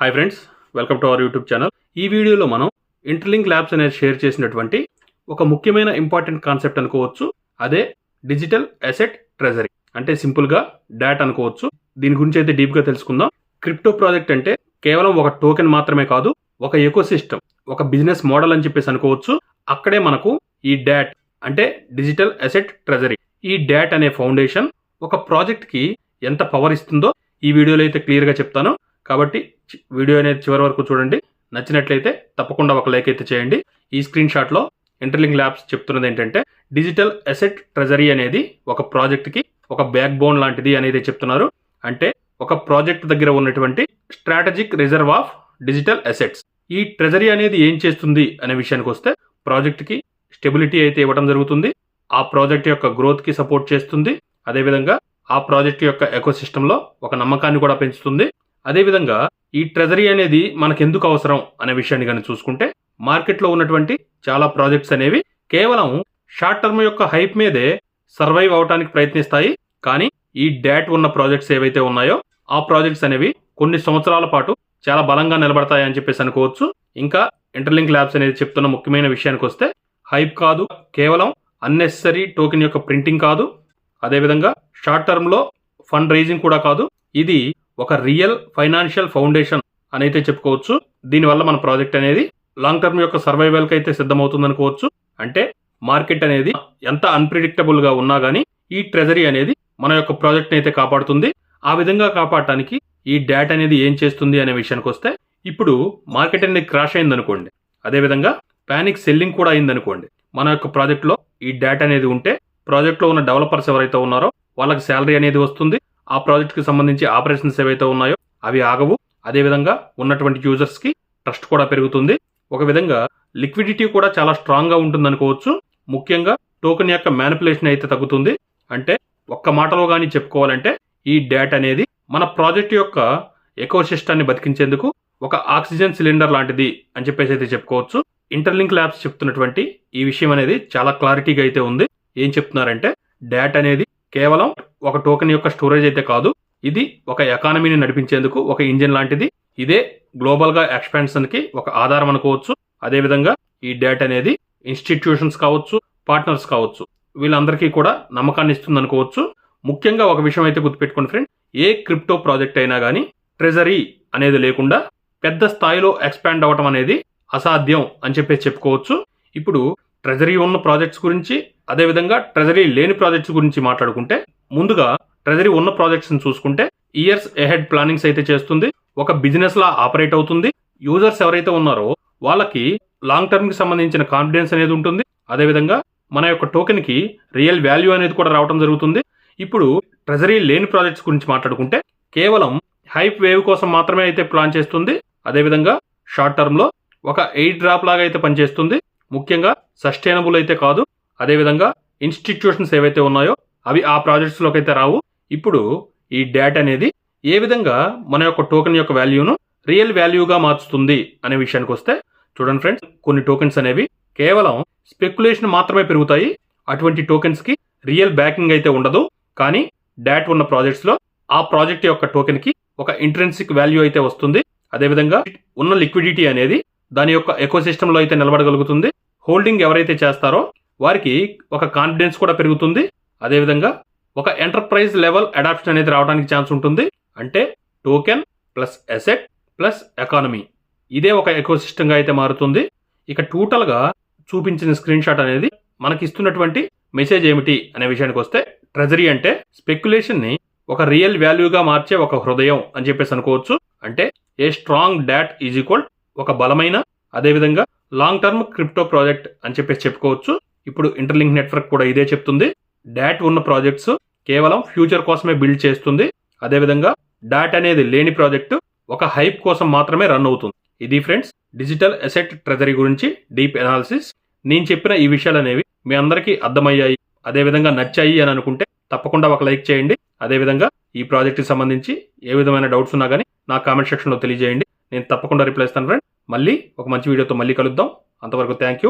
Hi friends welcome to our YouTube channel ఈ వీడియోలో మనం ఇంటర్లింక్ ల్యాబ్స్ అనేది షేర్ చేసినటువంటి ఒక ముఖ్యమైన ఇంపార్టెంట్ కాన్సెప్ట్ అనుకోవచ్చు. అదే డిజిటల్ అసెట్ ట్రెజరీ అంటే సింపుల్గా డాట్ అనుకోవచ్చు. దీని గురించి అయితే డీప్గా తెలుసుకుందాం. క్రిప్టో ప్రాజెక్ట్ అంటే కేవలం ఒక టోకెన్ మాత్రమే కాదు ఒక ఎకోసిస్టమ్ ఒక బిజినెస్ మోడల్ అని చెప్పేసి అనుకోవచ్చు. అక్కడే మనకు ఈ డాట్ అంటే డిజిటల్ అసెట్ ట్రెజరీ ఈ డాట్ అనే ఫౌండేషన్ ఒక ప్రాజెక్ట్కి ఎంత పవర్ ఇస్తుందో ఈ వీడియోలో అయితే క్లియర్గా చెప్తాను. కాబట్టి వీడియో అనేది చివరి వరకు చూడండి. నచ్చినట్లయితే తప్పకుండా ఒక లైక్ అయితే చేయండి. ఈ స్క్రీన్ షాట్లో ఇంటర్లింక్ ల్యాబ్స్ చెప్తున్నది ఏంటంటే డిజిటల్ అసెట్ ట్రెజరీ అనేది ఒక ప్రాజెక్ట్కి ఒక బ్యాక్ బోన్ లాంటిది అనేది చెప్తున్నారు. అంటే ఒక ప్రాజెక్ట్ దగ్గర ఉన్నటువంటి strategic reserve of digital assets. ఈ ట్రెజరీ అనేది ఏం చేస్తుంది అనే విషయానికి వస్తే ప్రాజెక్ట్కి స్టెబిలిటీ అయితే ఇవ్వడం జరుగుతుంది. ఆ ప్రాజెక్ట్ యొక్క గ్రోత్కి సపోర్ట్ చేస్తుంది. అదేవిధంగా ఆ ప్రాజెక్ట్ యొక్క ఎకోసిస్టంలో ఒక నమ్మకాన్ని కూడా పెంచుతుంది. అదేవిధంగా ఈ ట్రెజరీ అనేది మనకెందుకు అవసరం అనే విషయాన్ని కానీ చూసుకుంటే మార్కెట్లో ఉన్నటువంటి చాలా ప్రాజెక్ట్స్ అనేవి కేవలం షార్ట్ టర్మ్ యొక్క హైప్ మీదే సర్వైవ్ అవడానికి ప్రయత్నిస్తాయి. కానీ ఈ డాట్ ఉన్న ప్రాజెక్ట్స్ ఏవైతే ఉన్నాయో ఆ ప్రాజెక్ట్స్ అనేవి కొన్ని సంవత్సరాల పాటు చాలా బలంగా నిలబడతాయని చెప్పేసి అనుకోవచ్చు. ఇంకా ఇంటర్లింక్ ల్యాబ్స్ అనేది చెప్తున్న ముఖ్యమైన విషయానికి వస్తే హైప్ కాదు కేవలం అన్నెసరీ టోకెన్ యొక్క ప్రింటింగ్ కాదు. అదేవిధంగా షార్ట్ టర్మ్లో ఫండ్ రైజింగ్ కూడా కాదు. ఇది ఒక రియల్ ఫైనాన్షియల్ ఫౌండేషన్ అని అయితే చెప్పుకోవచ్చు. దీనివల్ల మన ప్రాజెక్ట్ అనేది లాంగ్ టర్మ్ యొక్క సర్వైవల్కి అయితే సిద్ధమవుతుంది అనుకోవచ్చు అంటే మార్కెట్ అనేది ఎంత అన్ప్రిడిక్టబుల్గా ఉన్నా కానీ ఈ ట్రెజరీ అనేది మన యొక్క ప్రాజెక్ట్ని అయితే కాపాడుతుంది. ఆ విధంగా కాపాడటానికి ఈ డాట్ అనేది ఏం చేస్తుంది అనే విషయానికి వస్తే ఇప్పుడు మార్కెట్ అనేది క్రాష్ అయింది అనుకోండి అదేవిధంగా ప్యానిక్ సెల్లింగ్ కూడా అయింది అనుకోండి మన యొక్క ప్రాజెక్ట్లో ఈ డాట్ అనేది ఉంటే ప్రాజెక్ట్లో ఉన్న డెవలపర్స్ ఎవరైతే ఉన్నారో వాళ్ళకి శాలరీ అనేది వస్తుంది. ఆ ప్రాజెక్ట్కి సంబంధించి ఆపరేషన్స్ ఏవైతే ఉన్నాయో అవి ఆగవు. అదేవిధంగా ఉన్నటువంటి యూజర్స్కి ట్రస్ట్ కూడా పెరుగుతుంది. ఒక విధంగా లిక్విడిటీ కూడా చాలా స్ట్రాంగ్గా ఉంటుంది అనుకోవచ్చు ముఖ్యంగా టోకెన్ యొక్క మ్యానిపులేషన్ అయితే తగ్గుతుంది. అంటే ఒక్క మాటలో కానీ చెప్పుకోవాలంటే ఈ డేట్ అనేది మన ప్రాజెక్ట్ యొక్క ఎకోసిస్టాన్ని బతికించేందుకు ఒక ఆక్సిజన్ సిలిండర్ లాంటిది అని చెప్పేసి అయితే చెప్పుకోవచ్చు. ఇంటర్లింక్ ల్యాబ్స్ చెప్తున్నటువంటి ఈ విషయం అనేది చాలా క్లారిటీగా అయితే ఉంది. ఏం చెప్తున్నారంటే డేట్ అనేది కేవలం ఒక టోకెన్ యొక్క స్టోరేజ్ అయితే కాదు ఇది ఒక ఎకానమీని నడిపించేందుకు ఒక ఇంజిన్ లాంటిది. ఇదే గ్లోబల్గా ఎక్స్పాన్షన్కి ఒక ఆధారం అనుకోవచ్చు. అదేవిధంగా ఈ డేట్ అనేది ఇన్స్టిట్యూషన్స్ కావచ్చు పార్ట్నర్స్ కావచ్చు వీళ్ళందరికీ కూడా నమ్మకాన్ని ఇస్తుంది అనుకోవచ్చు. ముఖ్యంగా ఒక విషయం అయితే గుర్తుపెట్టుకోండి ఫ్రెండ్ ఏ క్రిప్టో ప్రాజెక్ట్ అయినా కానీ ట్రెజరీ అనేది లేకుండా పెద్ద స్థాయిలో ఎక్స్పాండ్ అవ్వటం అనేది అసాధ్యం అని చెప్పేసి చెప్పుకోవచ్చు. ఇప్పుడు ట్రెజరీ ఉన్న ప్రాజెక్ట్స్ గురించి అదేవిధంగా ట్రెజరీ లేని ప్రాజెక్ట్స్ గురించి మాట్లాడుకుంటే ముందుగా ట్రెజరీ ఉన్న ప్రాజెక్ట్స్ చూసుకుంటే ఇయర్స్ ఎహెడ్ ప్లానింగ్స్ అయితే చేస్తుంది. ఒక బిజినెస్ లా ఆపరేట్ అవుతుంది. యూజర్స్ ఎవరైతే ఉన్నారో వాళ్ళకి లాంగ్ టర్మ్కి సంబంధించిన కాన్ఫిడెన్స్ అనేది ఉంటుంది. అదేవిధంగా మన యొక్క టోకెన్కి రియల్ వాల్యూ అనేది కూడా రావడం జరుగుతుంది. ఇప్పుడు ట్రెజరీ లేని ప్రాజెక్ట్స్ గురించి మాట్లాడుకుంటే కేవలం హైప్ వేవ్ కోసం మాత్రమే అయితే ప్లాన్ చేస్తుంది. అదేవిధంగా షార్ట్ టర్మ్లో ఒక ఎయిట్ డ్రాప్ లాగా అయితే పనిచేస్తుంది. ముఖ్యంగా సస్టైనబుల్ అయితే కాదు. అదేవిధంగా ఇన్స్టిట్యూషన్స్ ఏవైతే ఉన్నాయో అవి ఆ ప్రాజెక్ట్స్లోకి అయితే రావు. ఇప్పుడు ఈ డాట్ అనేది ఏ విధంగా మన యొక్క టోకెన్ యొక్క వాల్యూను రియల్ వాల్యూగా మార్చుతుంది అనే విషయానికి వస్తే చూడండి ఫ్రెండ్స్ కొన్ని టోకెన్స్ అనేవి కేవలం స్పెక్యులేషన్ మాత్రమే పెరుగుతాయి. అటువంటి టోకెన్స్కి రియల్ బ్యాకింగ్ అయితే ఉండదు. కానీ డాట్ ఉన్న ప్రాజెక్ట్స్లో ఆ ప్రాజెక్ట్ యొక్క టోకెన్కి ఒక ఇంట్రెన్సిక్ వాల్యూ అయితే వస్తుంది. అదేవిధంగా ఉన్న లిక్విడిటీ అనేది దాని యొక్క ఎకో సిస్టంలో అయితే నిలబడగలుగుతుంది. హోల్డింగ్ ఎవరైతే చేస్తారో వారికి ఒక కాన్ఫిడెన్స్ కూడా పెరుగుతుంది. అదేవిధంగా ఒక ఎంటర్ప్రైజ్ లెవెల్ అడాప్షన్ అనేది రావడానికి ఛాన్స్ ఉంటుంది. అంటే token plus asset plus economy. ఇదే ఒక ఎకోసిస్టంగా అయితే మారుతుంది. ఇక టోటల్గా చూపించిన స్క్రీన్ షాట్ అనేది మనకి ఇస్తున్నటువంటి మెసేజ్ ఏమిటి అనే విషయానికి వస్తే ట్రెజరీ అంటే స్పెక్యులేషన్ని ఒక రియల్ వాల్యూగా మార్చే ఒక హృదయం అని చెప్పేసి అనుకోవచ్చు. అంటే a strong dot is equal ఒక బలమైన అదేవిధంగా లాంగ్ టర్మ్ క్రిప్టో ప్రాజెక్ట్ అని చెప్పేసి చెప్పుకోవచ్చు. ఇప్పుడు ఇంటర్లింక్ నెట్వర్క్ కూడా ఇదే చెప్తుంది. డాట్ ఉన్న ప్రాజెక్ట్స్ కేవలం ఫ్యూచర్ కోసమే బిల్డ్ చేస్తుంది. అదేవిధంగా డాట్ అనేది లేని ప్రాజెక్ట్ ఒక హైప్ కోసం మాత్రమే రన్ అవుతుంది. ఇది ఫ్రెండ్స్ డిజిటల్ అసెట్ ట్రెజరీ గురించి డీప్ అనాలిసిస్. నేను చెప్పిన ఈ విషయాలు అనేవి మీ అందరికీ అర్థమయ్యాయి. అదేవిధంగా నచ్చాయి అని అనుకుంటే తప్పకుండా ఒక లైక్ చేయండి. అదేవిధంగా ఈ ప్రాజెక్ట్కి సంబంధించి ఏ విధమైన డౌట్స్ ఉన్నా కానీ నా కామెంట్ సెక్షన్లో తెలియజేయండి. నేను తప్పకుండా రిప్లై ఇస్తాను ఫ్రెండ్ మళ్ళీ ఒక మంచి వీడియోతో మళ్ళీ కలుద్దాం. అంతవరకు థ్యాంక్ యూ.